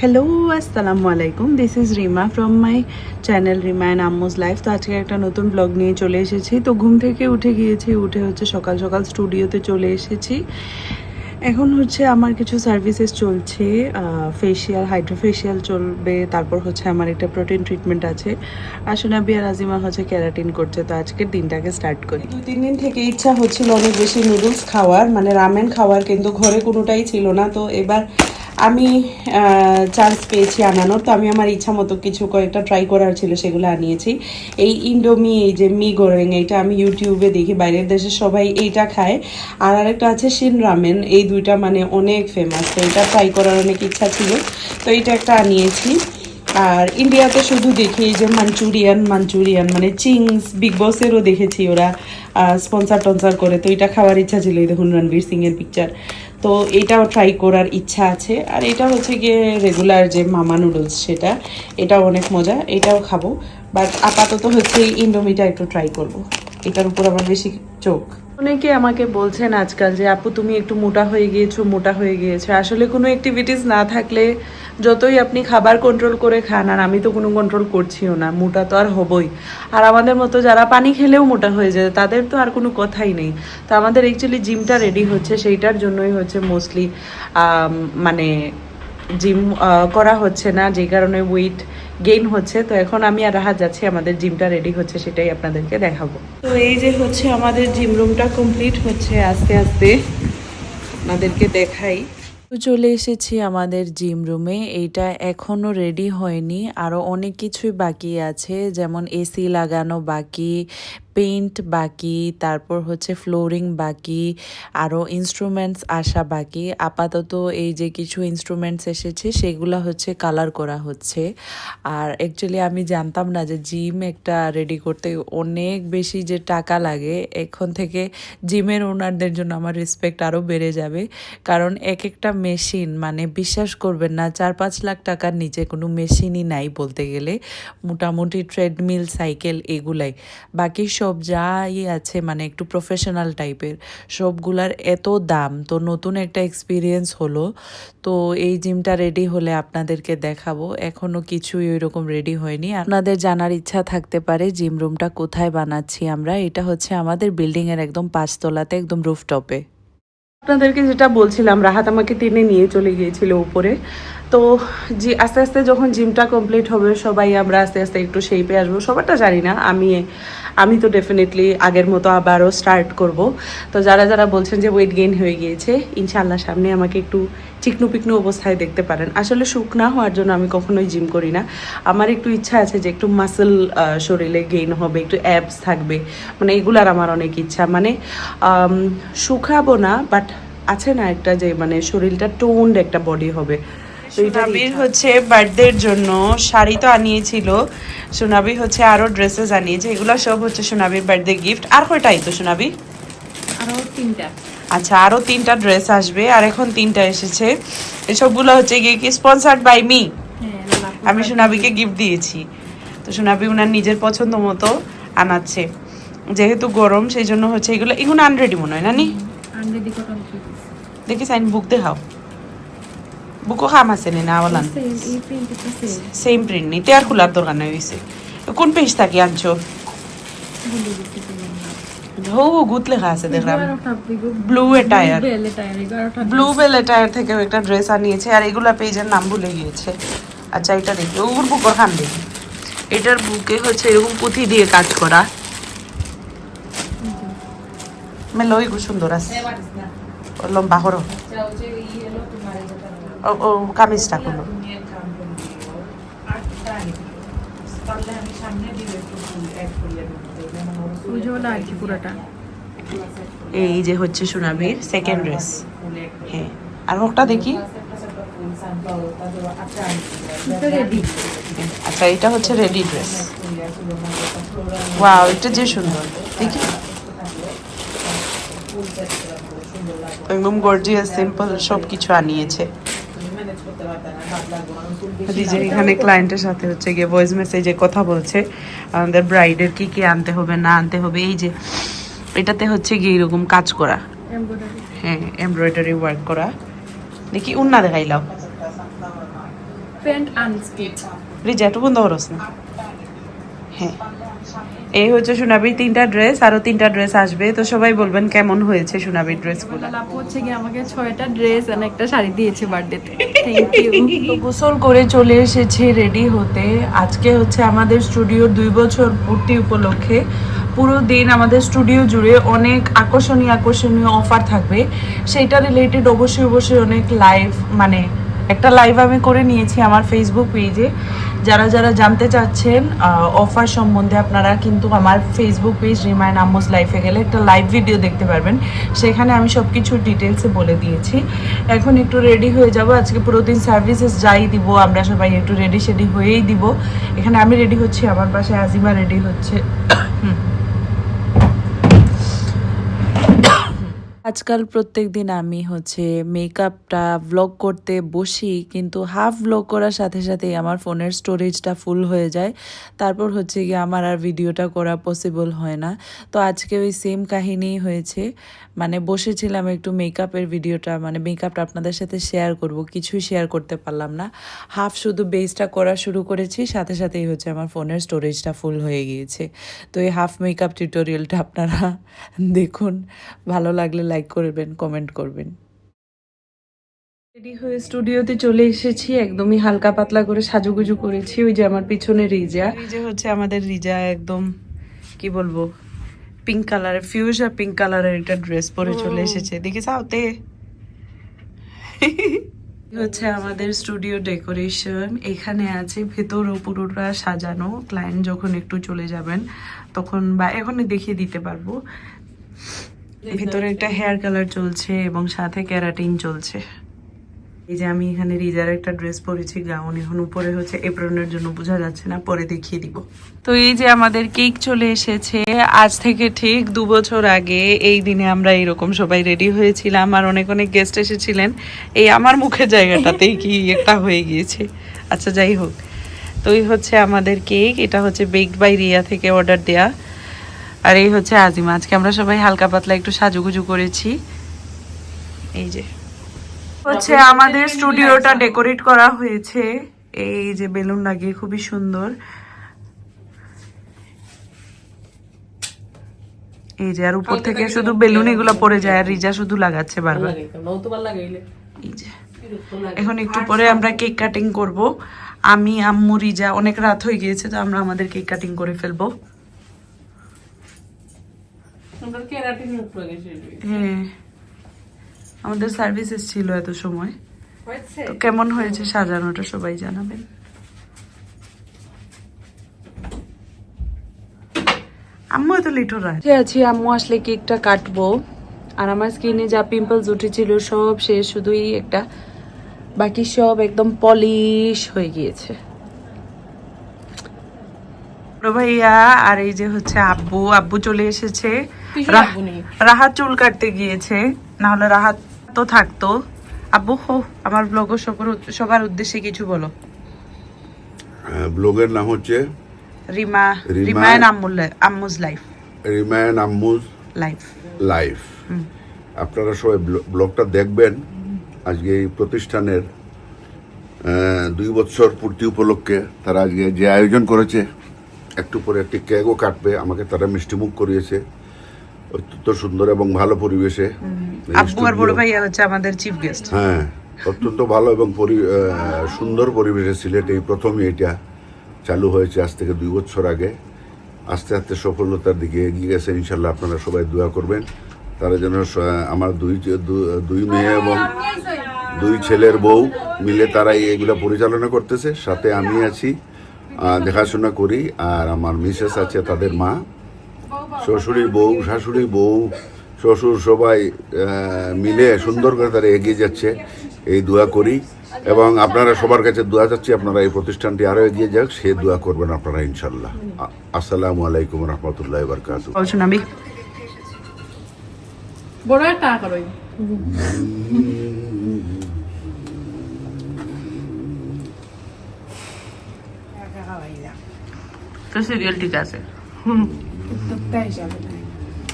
Hello আসসালামু আলাইকুম this is Rima from my channel Rima and আম্মুজ life তো আজকে একটা নতুন ব্লগ নিয়ে চলে এসেছি। তো ঘুম থেকে উঠে গিয়েছি, উঠে হচ্ছে সকাল সকাল স্টুডিওতে চলে এসেছি। এখন হচ্ছে আমার কিছু সার্ভিসেস চলছে ফেসিয়াল হাইড্রোফেশিয়াল চলবে, তারপর হচ্ছে আমার একটা প্রোটিন ট্রিটমেন্ট আছে। আসলে বিয়ার আজিমা হচ্ছে ক্যারাটিন করছে, তো আজকের দিনটাকে স্টার্ট করি। দুই তিন দিন থেকে ইচ্ছা হচ্ছিল অনেক বেশি নুডলস খাওয়ার মানে রামেন খাওয়ার, কিন্তু ঘরে কোনোটাই ছিল না। তো এবার আমি চান্স পেয়েছি আনানোর, তো আমি আমার ইচ্ছা মতো কিছু কয়েকটা ট্রাই করার ছিল, সেগুলো আনিয়েছি। এই ইন্ডোমি, এই যে মি গোরেং এইটা আমি ইউটিউবে দেখি, বাইরের দেশে সবাই এইটা খায়। আর আরেকটা আছে শিন রামেন, এই দুইটা মানে অনেক ফেমাস তো এটা ট্রাই করার অনেক ইচ্ছা ছিল। তো এটা একটা আনিয়েছি। আর ইন্ডিয়াতে শুধু দেখি যে মাঞ্চুরিয়ান মাঞ্চুরিয়ান মানে চিংস বিগ বসেরও দেখেছি ওরা স্পন্সার টনসার করে, তো এটা খাওয়ার ইচ্ছা ছিল। এই দেখুন রণবীর সিংয়ের পিকচার তো এটাও ট্রাই করার ইচ্ছা আছে। আর এটা হচ্ছে গিয়ে রেগুলার যে মামা নুডলস সেটা, এটাও অনেক মজা, এটাও খাব। বাট আপাতত হচ্ছে ইন্ডোমিটা একটু ট্রাই করব। এটার উপর আমার বেশি চোখ। অনেকে আমাকে বলছেন আজকাল যে, আপু, তুমি একটু মোটা হয়ে গিয়েছো, মোটা হয়ে গিয়েছো। আসলে কোনো অ্যাক্টিভিটিস না থাকলে যতই আপনি খাবার কন্ট্রোল করে খান, আর আমি তো কোনো কন্ট্রোল করছিও না, মোটা তো আর হবই। আর আমাদের মতো যারা পানি খেলেও মোটা হয়ে যায়, তাদের তো আর কোনো কথাই নেই। তো আমাদের অ্যাকচুয়ালি জিমটা রেডি হচ্ছে, সেইটার জন্যই হচ্ছে মোস্টলি মানে জিম করা হচ্ছে না, যে কারণে ওয়েট গেইন হচ্ছে তো এখন আমি আর রাহা যাচ্ছি আমাদের জিমটা রেডি হচ্ছে সেটাই আপনাদেরকে দেখাবো। তো এই যে হচ্ছে আমাদের জিম রুমটা কমপ্লিট হচ্ছে আস্তে আস্তে আপনাদেরকে দেখাই। তো চলে এসেছি আমাদের জিম রুমে এইটা এখনও রেডি হয়নি আরও অনেক কিছুই বাকি আছে যেমন এসি লাগানো বাকি পেইন্ট বাকি, তারপর হচ্ছে ফ্লোরিং বাকি আরও ইনস্ট্রুমেন্টস আসা বাকি। আপাতত এই যে কিছু ইনস্ট্রুমেন্টস এসেছে, সেগুলো হচ্ছে কালার করা হচ্ছে। আর অ্যাকচুয়ালি আমি জানতাম না যে জিম একটা রেডি করতে অনেক বেশি যে টাকা লাগে, এখন থেকে জিমের ওনারদের জন্য আমার রেসপেক্ট আরও বেড়ে যাবে। কারণ এক একটা মেশিন মানে বিশ্বাস করবেন না চার পাঁচ লাখ টাকার নিচে কোনো মেশিনই নাই বলতে গেলে। মোটামুটি ট্রেডমিল সাইকেল এগুলাই। বাকি সব যাই আছে মানে একটু প্রফেশনাল টাইপের সবগুলার এত দাম। তো নতুন একটা এক্সপিরিয়েন্স হলো। তো এই জিমটা রেডি হলে আপনাদেরকে দেখাবো। এখনও কিছুই ওই রকম রেডি হয়নি। আপনাদের জানার ইচ্ছা থাকতে পারে জিম রুমটা কোথায় বানাচ্ছি আমরা? এটা হচ্ছে আমাদের বিল্ডিং এর একদম পাঁচতলাতে, একদম রুফটপে আপনাদেরকে যেটা বলছিলাম, রাহাত আমাকে টেনে নিয়ে চলে গিয়েছিল উপরে। তো জি, আস্তে আস্তে যখন জিমটা কমপ্লিট হবে, সবাই আমরা আস্তে আস্তে একটু শেপে আসব। সবারটা জানি না, আমি আমি তো ডেফিনেটলি আগের মতো আবারও স্টার্ট করব। তো যারা যারা বলছেন যে ওয়েট গেইন হয়ে গিয়েছে ইনশাল্লাহ সামনে আমাকে একটু চিকনু পিকনু অবস্থায় দেখতে পারেন। আসলে সুখ না হওয়ার জন্য আমি কখনোই জিম করি না। আমার একটু ইচ্ছা আছে যে একটু মাসেল শরীরে গেইন হবে, একটু অ্যাবস থাকবে। মানে এগুলার আমার অনেক ইচ্ছা। মানে শুকাবো না বাট আছে না একটা যে মানে শরীরটা টোন্ড একটা বডি হবে। এটা হচ্ছে বার্থডের জন্য শাড়ি তো আনিয়েছিল। সোনাবি হচ্ছে আরও ড্রেসেস আনিয়েছে। এগুলো সব হচ্ছে সোনাবির বার্থডে গিফট আর কয়টাই তো সোনাবি? আরও তিনটা। আচ্ছা আরও তিনটা ড্রেস আসবে। আর এখন তিনটা এসেছে। এসবগুলো হচ্ছে গিয়ে কি স্পন্সার্ড বাই মি আমি সোনাবিকে গিফট দিয়েছি। তো সোনাবি উনার নিজের পছন্দ মতো আনাচ্ছে। যেহেতু গরম সেই জন্য হচ্ছে এগুলো। এগুলো আনরেডি মনে হয় না নি আনরেডি কটন দেখি সাইন বুক দেখাও। বুকও খাম আছে নি না বলান? সেম প্রিন্ট নেই তেয়ার খোলার দরকার নেই হয়েছে কোন পেজ থাকি আনছো? হো গুত লেখা আছে দেখলাম। Blue Blue attire. Bell blue bell attire থেকে একটা ড্রেস আনিয়েছে আর এগুলা পেজের নাম ভুলে গিয়েছে। আচ্ছা এটা দেখি। ওর বুক খান দেখি। এটার বুকে হচ্ছে এরকম পুঁথি দিয়ে কাজ করা। মেলো খুব সুন্দর আছে। লম্বা হরো ও ও কামিজটা আর এই যে হচ্ছে সোনাবির সেকেন্ড ড্রেস হ্যাঁ আর হোকটা দেখি। আচ্ছা এটা হচ্ছে রেডি ড্রেস ওয়াও এটা যে সুন্দর, দেখি। একদম গর্জিয়াস সিম্পল সব কিছু আনিয়েছে। যে এখানে ক্লায়েন্টের সাথে হচ্ছে গিয়ে ভয়েস মেসেজে কথা বলছে আমাদের ব্রাইডের কি কি আনতে হবে না আনতে হবে এই যে এটাতে হচ্ছে গিয়ে এরকম কাজ করা। হ্যাঁ এমব্রয়ডারি ওয়ার্ক করা। দেখি উন্না দেখাইলাও প্যান্ট আনস্টিচ রিজা একটু বন্ধ করস না হ্যাঁ। এই হচ্ছে সোনাবির তিনটা ড্রেস আরও তিনটা ড্রেস আসবে। তো সবাই বলবেন কেমন হয়েছে সোনাবির ড্রেসগুলো আপু হচ্ছে কি আমাকে ছয়টা ড্রেস আর একটা শাড়ি দিয়েছে বার্থডেতে থ্যাংক ইউ তো গোসল করে চলে এসেছে রেডি হতে। আজকে হচ্ছে আমাদের স্টুডিওর দুই বছর পূর্তি উপলক্ষে। পুরো দিন আমাদের স্টুডিও জুড়ে অনেক আকর্ষণীয় আকর্ষণীয় অফার থাকবে। সেইটা রিলেটেড অবশ্যই অবশ্যই অনেক লাইভ মানে একটা লাইভ আমি করে নিয়েছি আমার ফেসবুক পেজে যারা যারা জানতে চাচ্ছেন অফার সম্বন্ধে আপনারা কিন্তু আমার ফেসবুক পেজ রিমাইন আম্মুস লাইফে গেলে একটা লাইভ ভিডিও দেখতে পারবেন। সেখানে আমি সব কিছু ডিটেলসে বলে দিয়েছি। এখন একটু রেডি হয়ে যাব। আজকে পুরো দিন সার্ভিসেস যাই দিব, আমরা সবাই একটু রেডি সেডি হয়েই দিব। এখানে আমি রেডি হচ্ছি, আমার পাশে আজিমা রেডি হচ্ছে। আজকাল প্রত্যেক দিন আমি হচ্ছে মেকআপটা ব্লগ করতে বসি, কিন্তু হাফ ব্লগ করার সাথে সাথে আমার ফোনের স্টোরেজটা ফুল হয়ে যায়। তারপর হচ্ছে গিয়ে আমার আর ভিডিওটা করা পসিবল হয় না। তো আজকে ওই সেম কাহিনী হয়েছে। মানে বসেছিলাম একটু মেকআপের ভিডিওটা মানে মেকআপটা আপনাদের সাথে শেয়ার করব, কিছুই শেয়ার করতে পারলাম না। হাফ শুধু বেসটা করা শুরু করেছি, সাথে সাথেই হচ্ছে আমার ফোনের স্টোরেজটা ফুল হয়ে গিয়েছে। তো এই হাফ মেকআপ টিউটোরিয়ালটা আপনারা দেখুন, ভালো লাগলে লাইক করবেন কমেন্ট করবেন। রেডি হয়ে স্টুডিওতে চলে এসেছি একদমই হালকা পাতলা করে সাজুগুজু করেছি ওই যে আমার পিছনে রিজা। রিজা হচ্ছে আমাদের রিজা একদম কি বলব পিঙ্ক কালারের ফিউজ আর পিঙ্ক কালারের একটা ড্রেস পরে চলে এসেছে। দেখি সাউতে হচ্ছে আমাদের স্টুডিও ডেকোরেশন এখানে আছে ভেতরও পুরোটা সাজানো। ক্লায়েন্ট যখন একটু চলে যাবেন তখন বা এখনই দেখিয়ে দিতে পারব। ভিতরে একটা হেয়ার কালার চলছে এবং সাথে ক্যারাটিন চলছে। এই যে আমি এখানে রিজার একটা ড্রেস পরেছি গাউন এখন উপরে হচ্ছে এপ্রনের জন্য বোঝা যাচ্ছে না পরে দেখিয়ে দিব। তো এই যে আমাদের কেক চলে এসেছে আজ থেকে ঠিক দু বছর আগে এই দিনে আমরা এরকম সবাই রেডি হয়েছিলাম আর অনেক অনেক গেস্ট এসেছিলেন। এই আমার মুখের জায়গাটাতেই কি একটা হয়ে গিয়েছে। আচ্ছা যাই হোক। তো এই হচ্ছে আমাদের কেক এটা হচ্ছে বেকড বাই রিয়া থেকে অর্ডার দেয়া। আর এই হচ্ছে আজিমা। আজকে আমরা সবাই হালকা পাতলা একটু সাজুগুজু করেছি। এই যে। হচ্ছে আমাদের স্টুডিওটা ডেকোরেট করা হয়েছে। এই যে বেলুন লাগিয়ে খুবই সুন্দর। এই যে আর উপর থেকে শুধু বেলুন এগুলো পড়ে যায় আর রিজা শুধু লাগাচ্ছে বারবার। এই যে। এখন একটু পরে আমরা কেক কাটিং করব। আমি আম্মু রিজা অনেক রাত হয়ে গিয়েছে তো আমরা আমাদের কেক কাটিং করে ফেলব। হ্যাঁ। আমাদের সার্ভিসেস ছিল এত সময়। তো কেমন হয়েছে সাজানোটা সবাই জানাবেন। আম্মু এত লিটো রায় আছি আম্মু আসলে কেকটা কাটবো। আর আমার স্কিনে যা পিম্পলস উঠেছিল সব শেষ। শুধুই একটা বাকি সব একদম পলিশ হয়ে গিয়েছে। ভাইয়া আর এই যে হচ্ছে আব্বু। আব্বু চলে এসেছে। রাহাত চুল কাটতে গিয়েছে না হলে রাহাত তো থাকতো। আব্বু হো আমার ব্লগ সবার সবার উদ্দেশ্যে কিছু বলো। ব্লগের নাম হচ্ছে রিমা রিমা- রিমায়ন আম্মুল আম্মুজ লাইফ। রিমায়ন আম্মুজ লাইফ। লাইফ। আপনারা সবাই ব্লগটা দেখবেন। আজকে এই প্রতিষ্ঠানের আহ, দুই বছর পূর্তি উপলক্ষে তারা আজকে যে আয়োজন করেছে একটু পরে একটি কেকও কাটবে। আমাকে তারা মিষ্টিমুখ করিয়েছে। অত্যন্ত সুন্দর এবং ভালো পরিবেশে এই আব্বু আর বড় ভাইয়া হচ্ছে আমাদের চিফ গেস্ট হ্যাঁ অত্যন্ত ভালো এবং সুন্দর পরিবেশে সিলেট এই প্রথমই এটা চালু হয়েছে আজ থেকে দুই বছর আগে। আস্তে আস্তে সফলতার দিকে এগিয়ে গেছে ইনশাল্লাহ আপনারা সবাই দোয়া করবেন। তারা যেন আমার দুই দুই মেয়ে এবং দুই ছেলের বউ মিলে তারা এগুলো পরিচালনা করতেছে। সাথে আমি আছি দেখাশোনা করি আর আমার মিসেস আছে তাদের মা। শ্বশুরি বউ শাশুড়ি বউ শ্বশুর সবাই মিলে সুন্দর করে তারা এগিয়ে যাচ্ছে। এই দোয়া করি এবং আপনারা সবার কাছে দোয়া চাচ্ছি আপনারা এই প্রতিষ্ঠানটি আরও এগিয়ে যাক সে দোয়া করবেন আপনারা ইনশাল্লাহ আসসালামু আলাইকুম রহমতুল্লাহ বারকাত বড় একটা তো সিরিয়াল ঠিক আছে। 都带一下呗，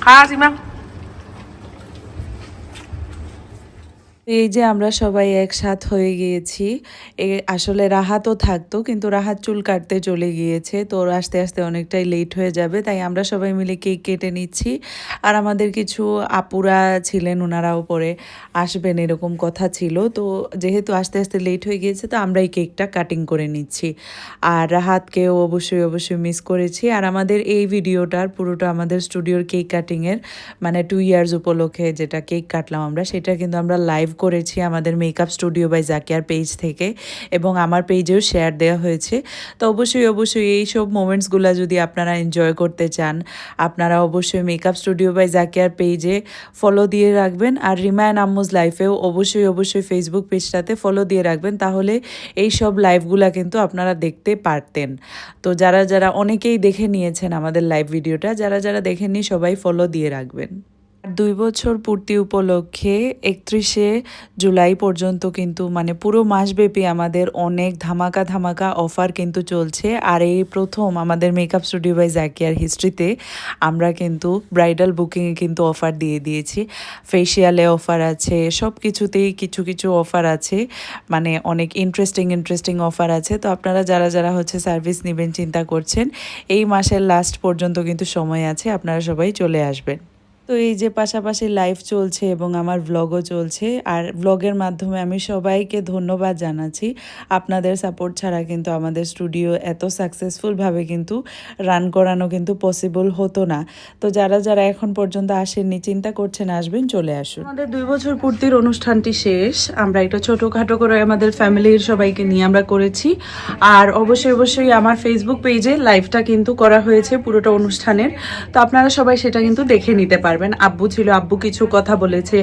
好 sto সীমা এই যে আমরা সবাই একসাথ হয়ে গিয়েছি, এ আসলে রাহাতও থাকতো, কিন্তু রাহাত চুল কাটতে চলে গিয়েছে, তো আস্তে আস্তে অনেকটাই লেট হয়ে যাবে, তাই আমরা সবাই মিলে কেক কেটে নিচ্ছি। আর আমাদের কিছু আপুরা ছিলেন ওনারাও পরে আসবেন এরকম কথা ছিল, তো যেহেতু আস্তে আস্তে লেট হয়ে গিয়েছে, তো আমরা এই কেকটা কাটিং করে নিচ্ছি। আর রাহাতকেও অবশ্যই অবশ্যই মিস করেছি। আর আমাদের এই ভিডিওটার পুরোটা আমাদের স্টুডিওর কেক কাটিংয়ের মানে টু ইয়ার্স উপলক্ষে যেটা কেক কাটলাম আমরা, সেটা কিন্তু আমরা লাইভ করেছি আমাদের মেকআপ স্টুডিও বাই জাকিয়ার পেজ থেকে এবং আমার পেজেও শেয়ার দেওয়া হয়েছে। তো অবশ্যই অবশ্যই এই সব মোমেন্টসগুলো যদি আপনারা এনজয় করতে চান, আপনারা অবশ্যই মেকআপ স্টুডিও বাই জাকিয়ার পেজে ফলো দিয়ে রাখবেন। আর রিমায়ন আম্মুজ লাইফেও অবশ্যই অবশ্যই ফেসবুক পেজটাতে ফলো দিয়ে রাখবেন। তাহলে এই সব লাইভগুলা কিন্তু আপনারা দেখতে পারতেন। তো যারা যারা অনেকেই দেখে নিয়েছেন আমাদের লাইভ ভিডিওটা যারা যারা দেখেননি সবাই ফলো দিয়ে রাখবেন। দুই বছর পূর্তি উপলক্ষে একত্রিশে জুলাই পর্যন্ত কিন্তু মানে পুরো মাসব্যাপী আমাদের অনেক ধামাকা ধামাকা অফার কিন্তু চলছে। আর এই প্রথম আমাদের মেকআপ স্টুডিও বাই জাকিয়ার হিস্ট্রিতে আমরা কিন্তু ব্রাইডাল বুকিংয়ে কিন্তু অফার দিয়ে দিয়েছি। ফেসিয়ালে অফার আছে সব কিছুতেই কিছু কিছু অফার আছে। মানে অনেক ইন্টারেস্টিং ইন্টারেস্টিং অফার আছে। তো আপনারা যারা যারা হচ্ছে সার্ভিস নেবেন, চিন্তা করছেন, এই মাসের লাস্ট পর্যন্ত কিন্তু সময় আছে, আপনারা সবাই চলে আসবেন। তো এই যে পাশাপাশি লাইভ চলছে এবং আমার ভ্লগও চলছে, আর ভ্লগের মাধ্যমে আমি সবাইকে ধন্যবাদ জানাচ্ছি। আপনাদের সাপোর্ট ছাড়া কিন্তু আমাদের স্টুডিও এত সাকসেসফুলভাবে কিন্তু রান করানো কিন্তু পসিবল হতো না। তো যারা যারা এখন পর্যন্ত আসেননি, চিন্তা করছেন আসবেন, চলে আসুন। আমাদের দুই বছর পূর্তির অনুষ্ঠানটি শেষ। আমরা একটা ছোটোখাটো করে আমাদের ফ্যামিলির সবাইকে নিয়ে আমরা করেছি। আর অবশ্যই অবশ্যই আমার ফেসবুক পেজে লাইভটা কিন্তু করা হয়েছে পুরোটা অনুষ্ঠানের। তো আপনারা সবাই সেটা কিন্তু দেখে নিতে পারবেন। আব্বু ছিল, আব্বু কিছু কথা বলেছে,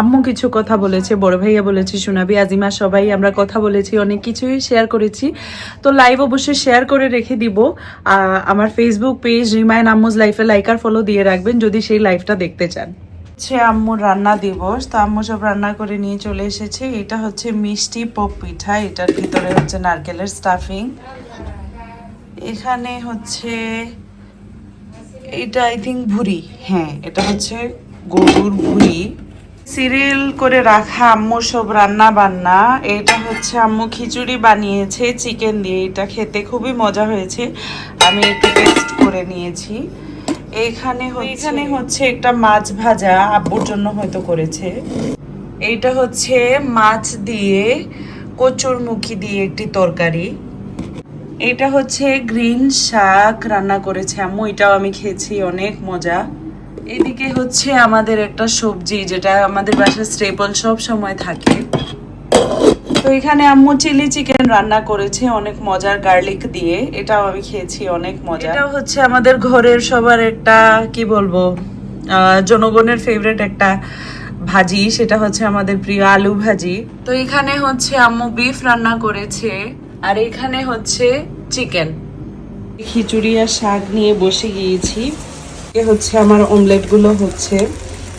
আম্মু কিছু কথা বলেছে, বড় ভাইয়া বলেছে, সোনাবি, আজিমা, সবাই আমরা কথা বলেছি, অনেক কিছুই শেয়ার করেছি। তো লাইভ অবশ্যই শেয়ার করে রেখে দিব। আমার ফেসবুক পেজ রিমাইন আম্মুজ লাইফে লাইক আর ফলো দিয়ে রাখবেন, যদি সেই লাইভটা দেখতে চান। হচ্ছে আম্মুর রান্না দিবস, তো আম্মু সব রান্না করে নিয়ে চলে এসেছে। এটা হচ্ছে মিষ্টি পপ পিঠা, এটার ভিতরে হচ্ছে নারকেলের স্টাফিং এখানে হচ্ছে এটা আই থিঙ্ক ভুড়ি। হ্যাঁ এটা হচ্ছে গরুর ভুড়ি। সিরিয়াল করে রাখা আম্মু সব রান্না বান্না এটা হচ্ছে আম্মু খিচুড়ি বানিয়েছে চিকেন দিয়ে। এটা খেতে খুবই মজা হয়েছে। আমি একটু টেস্ট করে নিয়েছি। এখানে এখানে হচ্ছে একটা মাছ ভাজা আব্বুর জন্য হয়তো করেছে। এইটা হচ্ছে মাছ দিয়ে কচুর মুখি দিয়ে একটি তরকারি। এটা হচ্ছে গ্রিন শাক রান্না করেছে আম্মু এটাও আমি খেয়েছি অনেক মজা। এদিকে হচ্ছে আমাদের একটা সবজি যেটা আমাদের বাসায় স্টেপল সব সময় থাকে। তো এখানে আম্মু চিলি চিকেন রান্না করেছে অনেক মজার গার্লিক দিয়ে এটাও আমি খেয়েছি অনেক মজা। এটাও হচ্ছে আমাদের ঘরের সবার একটা কি বলব জনগণের ফেভারিট একটা ভাজি সেটা হচ্ছে আমাদের প্রিয় আলু ভাজি। তো এখানে হচ্ছে আম্মু বিফ রান্না করেছে। আর এখানে হচ্ছে চিকেন। খিচুড়ি আর শাক নিয়ে বসে গিয়েছি। এ হচ্ছে আমার অমলেটগুলো হচ্ছে।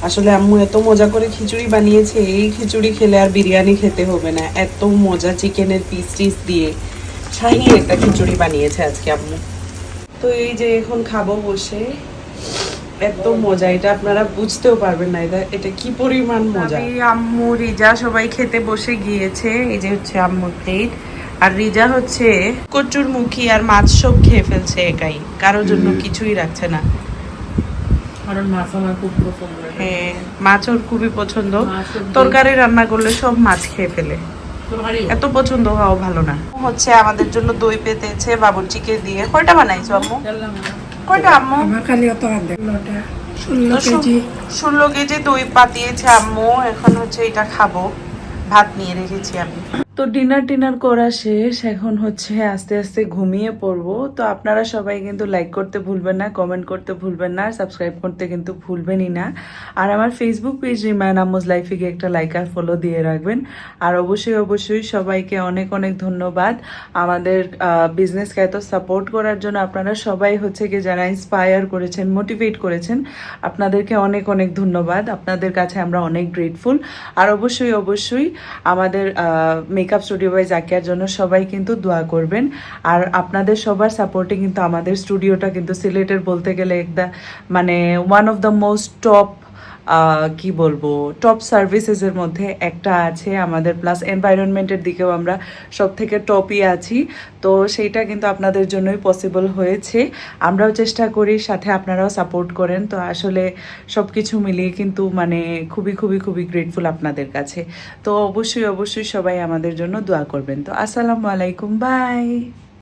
আসলে আম্মু এত মজা করে খিচুড়ি বানিয়েছে এই খিচুড়ি খেলে আর বিরিয়ানি খেতে হবে না। এত মজা চিকেনের পিস টিস দিয়ে। শাহি একটা খিচুড়ি বানিয়েছে আজকে আম্মু। তো এই যে এখন খাব বসে। এত মজা এটা আপনারা বুঝতেও পারবেন না এটা এটা কি পরিমাণ মজা। আম্মু রিজা সবাই খেতে বসে গিয়েছে। এই যে হচ্ছে আম্মুর প্লেট আর রিজা হচ্ছে কচুর মুখী আর মাছ সব খেয়ে ফেলছে একাই। কারোর জন্য কিছুই রাখছে না। কারণ মাছ আমার খুব পছন্দ। হ্যাঁ মাছ ওর খুবই পছন্দ। তরকারি রান্না করলে সব মাছ খেয়ে ফেলে। এত পছন্দ হওয়াও ভালো না। হচ্ছে আমাদের জন্য দই পেতেছে বাবুর্চিকে দিয়ে। কয়টা বানাইছো আম্মু? কয়টা আম্মু? আমার খালি অত ষোলো কেজি দই পাতিয়েছে আম্মু। এখন হচ্ছে এটা খাব। ভাত নিয়ে রেখেছি আমি। তো ডিনার টিনার করা শেষ। এখন হচ্ছে আস্তে আস্তে ঘুমিয়ে পড়ব। তো আপনারা সবাই কিন্তু লাইক করতে ভুলবেন না কমেন্ট করতে ভুলবেন না সাবস্ক্রাইব করতে কিন্তু ভুলবেনই না। আর আমার ফেসবুক পেজ রিমায়ন আম্মুজ লাইফে গিয়ে একটা লাইক আর ফলো দিয়ে রাখবেন। আর অবশ্যই অবশ্যই সবাইকে অনেক অনেক ধন্যবাদ। আমাদের বিজনেসকে এত সাপোর্ট করার জন্য আপনারা সবাই হচ্ছে কি যারা ইন্সপায়ার করেছেন মোটিভেট করেছেন, আপনাদেরকে অনেক অনেক ধন্যবাদ। আপনাদের কাছে আমরা অনেক গ্রেটফুল আর অবশ্যই অবশ্যই আমাদের মেকআপ স্টুডিও বাই জাকিয়ার জন্য সবাই কিন্তু দোয়া করবেন। আর আপনাদের সবার সাপোর্টে কিন্তু আমাদের স্টুডিওটা কিন্তু সিলেটের বলতে গেলে একটা মানে one of the most top কি বলব টপ সার্ভিসেসের মধ্যে একটা আছে আমাদের প্লাস এনভায়রনমেন্টের দিকেও আমরা সব থেকে টপই আছি। তো সেইটা কিন্তু আপনাদের জন্যই পসিবল হয়েছে। আমরাও চেষ্টা করি সাথে আপনারাও সাপোর্ট করেন। তো আসলে সব কিছু মিলিয়ে কিন্তু মানে খুবই খুবই খুবই গ্রেটফুল আপনাদের কাছে। তো অবশ্যই অবশ্যই সবাই আমাদের জন্য দোয়া করবেন। তো আসসালামু আলাইকুম বাই